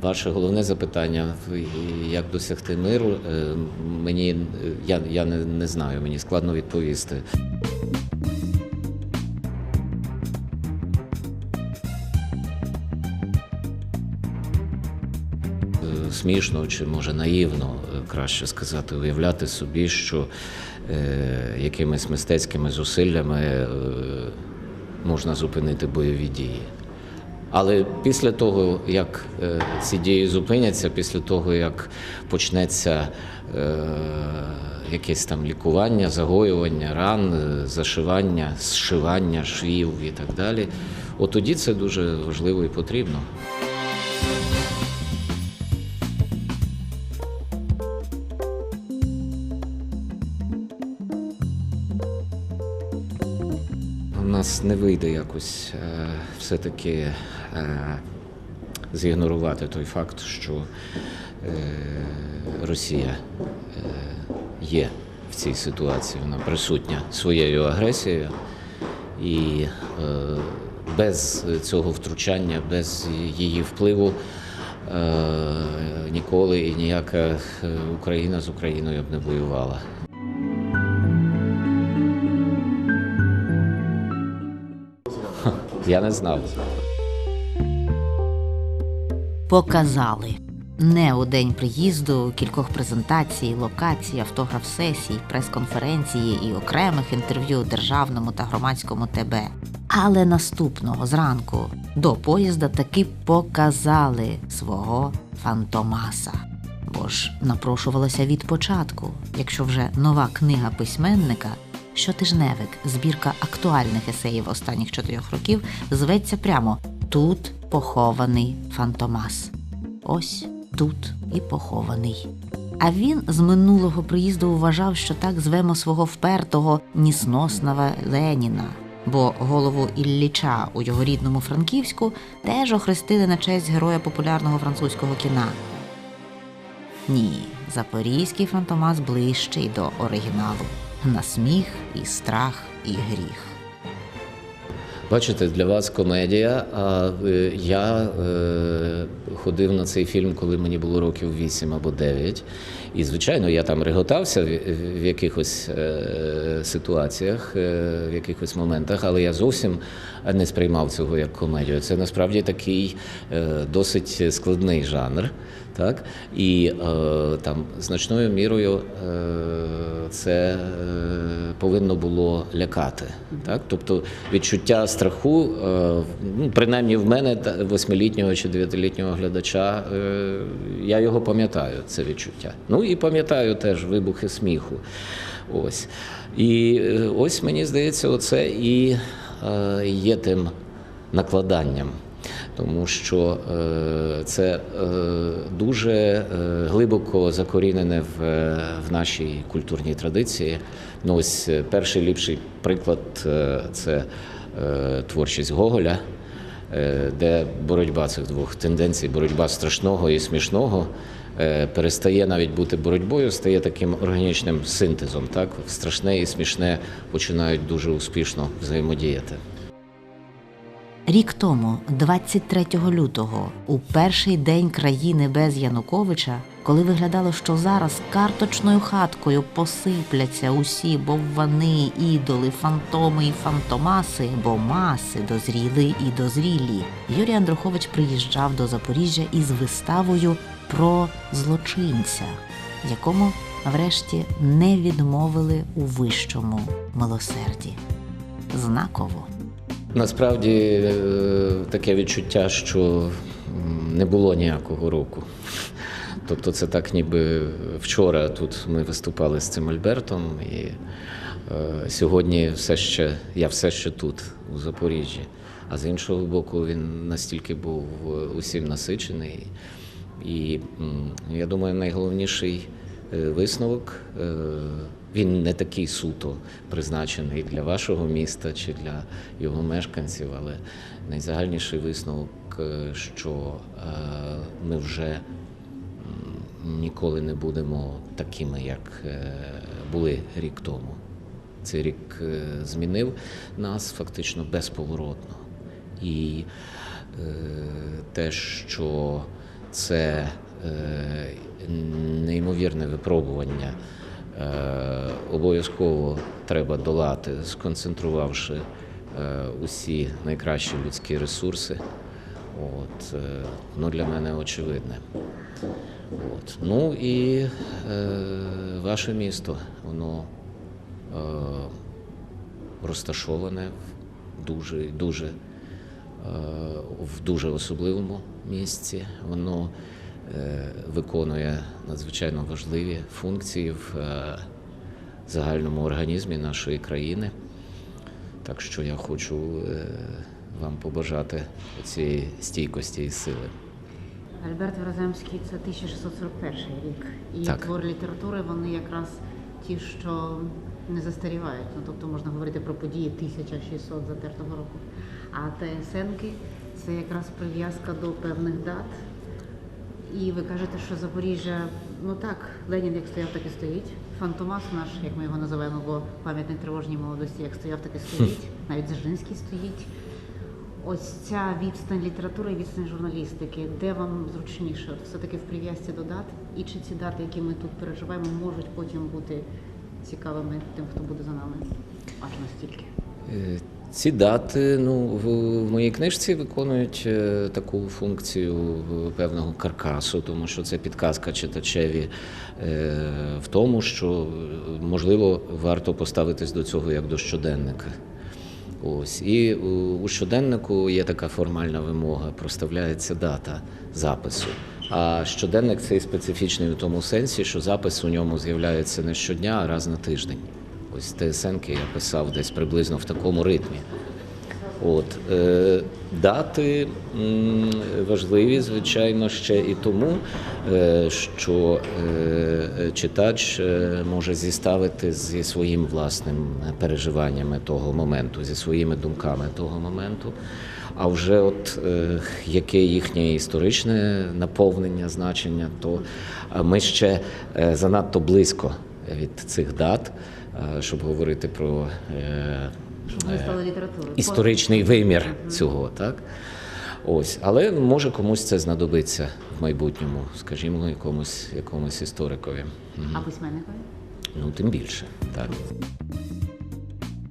Ваше головне запитання, як досягти миру, е, мені я, я не, не знаю, мені складно відповісти. Е, Смішно чи може наївно е, краще сказати, уявляти собі, що е, якимись мистецькими зусиллями е, можна зупинити бойові дії. Але після того, як е, ці дії зупиняться, після того, як почнеться е, якесь там лікування, загоювання ран, е, зашивання, зшивання швів і так далі, от тоді це дуже важливо і потрібно. Нас не вийде якось е, все-таки е, зігнорувати той факт, що е, Росія є в цій ситуації, вона присутня своєю агресією, і без цього втручання, без її впливу ніколи і ніяка Україна з Україною б не воювала. Я не знав. Показали. Не у день приїзду, кількох презентацій, локацій, автограф-сесій, прес-конференції і окремих інтерв'ю державному та громадському ТБ. Але наступного зранку до поїзда таки показали свого фантомаса. Бо ж напрошувалося від початку, якщо вже нова книга письменника Щотижневик, збірка актуальних есеїв останніх чотирьох років, зветься прямо Тут похований Фантомас. Ось тут і похований. А він з минулого приїзду вважав, що так звемо свого впертого нісносного Леніна, бо голову Ілліча у його рідному Франківську теж охрестили на честь героя популярного французького кіна. Ні, запорізький фантомас ближчий до оригіналу. На сміх і страх і гріх. Бачите, для вас комедія. А е, я е, ходив на цей фільм, коли мені було років 8 або 9. І, звичайно, я там реготався в, якихось е, ситуаціях, в якихось моментах, але я зовсім не сприймав цього як комедію. Це насправді такий досить складний жанр. Так? І е, там значною мірою е, це е, повинно було лякати. Так? Тобто відчуття страху, ну, принаймні в мене, восьмилітнього чи дев'ятилітнього глядача, я його пам'ятаю, це відчуття. Ну і пам'ятаю теж вибухи сміху. Ось. І ось мені здається, оце і є тим накладанням тому що е, це е, дуже е, глибоко закорінене в, в нашій культурній традиції. Ну, ось перший ліпший приклад це творчість Гоголя, де боротьба цих двох тенденцій, боротьба страшного і смішного. Перестає навіть бути боротьбою, стає таким органічним синтезом. Так страшне і смішне починають дуже успішно взаємодіяти. Рік тому, 23 лютого, у перший день країни без Януковича, коли виглядало, що зараз карточною хаткою посипляться усі боввани, ідоли, фантоми і фантомаси, бо маси дозріли і дозрілі. Юрій Андрухович приїжджав до Запоріжжя із виставою про злочинця, якому врешті не відмовили у вищому милосерді. Знаково. Насправді е, таке відчуття, що не було ніякого року. Тобто це так, ніби вчора тут ми виступали з цим Альбертом, і е, сьогодні все ще, я все ще тут, у Запоріжжі. А з іншого боку, він настільки був е, усім насичений. І я думаю, найголовніший висновок він не такий суто призначений для вашого міста чи для його мешканців, але найзагальніший висновок, е, що е, ми вже ніколи не будемо такими, як е, були рік тому. Цей рік змінив нас фактично безповоротно. І те, що це неймовірне випробування. Обов'язково треба долати, сконцентрувавши е, усі найкращі людські ресурси. От, ну, для мене очевидне. От. Ну і е, ваше місто, воно е, розташоване в дуже, дуже, е, в дуже особливому місці. Воно е, виконує надзвичайно важливі функції в е, загальному організмі нашої країни. Так що я хочу е, вам побажати цієї стійкості і сили. Альберт Враземський це 1641 рік. І Так. твори літератури вони якраз ті, що не застарівають. Ну тобто можна говорити про події 1600 затертого року. А ТСНки це якраз прив'язка до певних дат. І ви кажете, що Запоріжжя, ну так, Ленін як стояв, так і стоїть. Фантомас наш, як ми його називаємо, бо пам'ятник тривожній молодості, як стояв, так і стоїть. Навіть Дзержинський стоїть. Ось ця відстань літератури і відстань журналістики, де вам зручніше? От все-таки в прив'язці до дат, і чи ці дати, які ми тут переживаємо, можуть потім бути цікавими тим, хто буде за нами? Аж настільки. Ці дати ну, в, моїй книжці виконують е, таку функцію е, певного каркасу, тому що це підказка читачеві е, в тому, що можливо варто поставитись до цього як до щоденника. Ось і у щоденнику є така формальна вимога, проставляється дата запису. А щоденник цей специфічний у тому сенсі, що запис у ньому з'являється не щодня, а раз на тиждень. Ось ТСНки я писав десь приблизно в такому ритмі. От е, дати важливі, звичайно, ще і тому, е, що е, читач е, може зіставити зі своїм власним переживаннями того моменту, зі своїми думками того моменту. А вже от е, яке їхнє історичне наповнення, значення, то ми ще е, занадто близько від цих дат, е, щоб говорити про. Е, літературою. історичний вимір цього, так? Ось, але може комусь це знадобиться в майбутньому, скажімо, якомусь якомусь історикові. А письменникові? Ну, тим більше, так.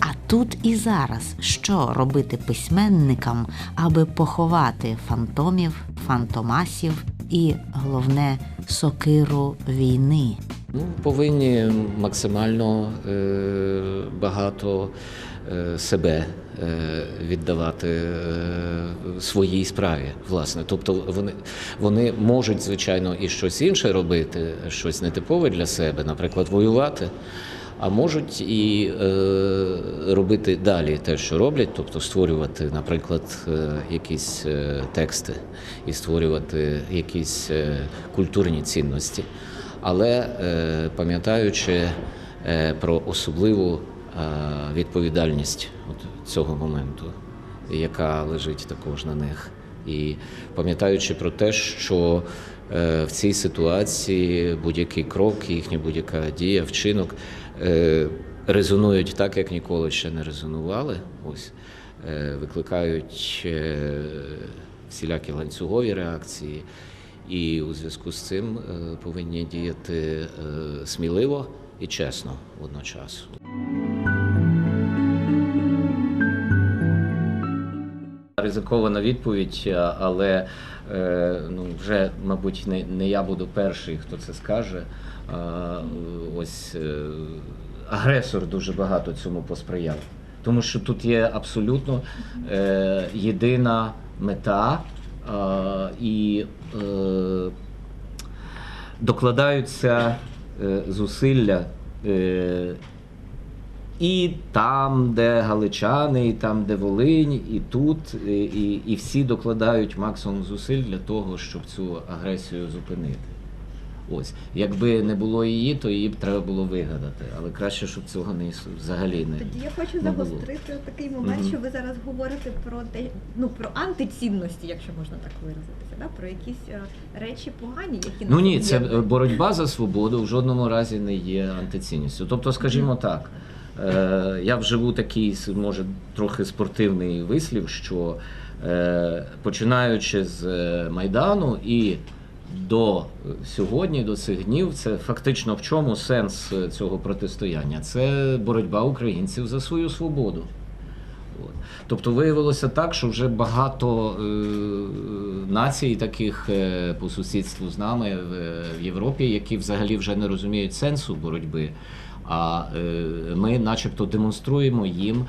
А тут і зараз що робити письменникам, аби поховати фантомів, фантомасів і головне сокиру війни. Ну, повинні максимально е, багато е, себе е, віддавати е, своїй справі, власне. Тобто вони, вони можуть, звичайно, і щось інше робити, щось нетипове для себе, наприклад, воювати. А можуть і е, робити далі те, що роблять, тобто створювати, наприклад, е, якісь е, тексти і створювати якісь культурні цінності. Але пам'ятаючи про особливу відповідальність цього моменту, яка лежить також на них, і пам'ятаючи про те, що в цій ситуації будь-який крок, їхня будь-яка дія, вчинок резонують так, як ніколи ще не резонували. Ось е, викликають е, всілякі ланцюгові реакції. І у зв'язку з цим е, повинні діяти е, сміливо і чесно водночас. Ризикована відповідь, але е, ну, вже, мабуть, не, не я буду перший, хто це скаже. Ось е, агресор дуже багато цьому посприяв. Тому що тут є абсолютно е, єдина мета е, і е, докладаються е, зусилля. І там, де галичани, і там, де Волинь, і тут, і, і, і всі докладають максимум зусиль для того, щоб цю агресію зупинити. Ось, якби не було її, то її б треба було вигадати. Але краще, щоб цього не взагалі не Тоді я хочу не було. загострити такий момент, Мгм. що ви зараз говорите про те, ну про антицінності, якщо можна так виразитися, да? про якісь е, речі погані, які Ну ні, це боротьба за свободу в жодному разі не є антицінністю. Тобто, скажімо так, я вживу такий, може, трохи спортивний вислів, що е, починаючи з е, Майдану і до сьогодні, до цих днів, це фактично в чому сенс е, цього протистояння? Це боротьба українців за свою свободу. Тобто виявилося так, що вже багато е, націй, таких е, по сусідству з нами в, в Європі, які взагалі вже не розуміють сенсу боротьби. А е, ми, начебто, демонструємо їм,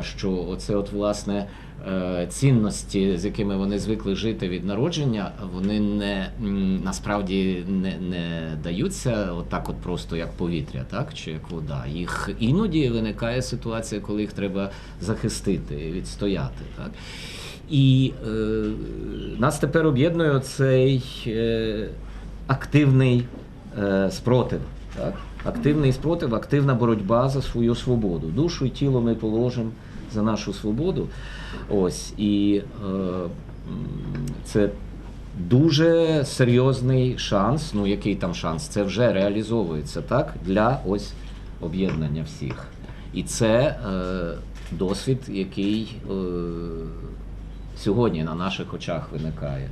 що оце, от власне, е, цінності, з якими вони звикли жити від народження, вони не насправді не, не даються отак, от просто як повітря, так чи як вода. Їх іноді виникає ситуація, коли їх треба захистити, відстояти. Так. І е, нас тепер об'єднує цей е, активний е, спротив. Так? Активний спротив, активна боротьба за свою свободу. Душу і тіло ми положимо за нашу свободу. Ось і е, це дуже серйозний шанс. Ну, який там шанс? Це вже реалізовується так для ось об'єднання всіх. І це е, досвід, який е, сьогодні на наших очах виникає.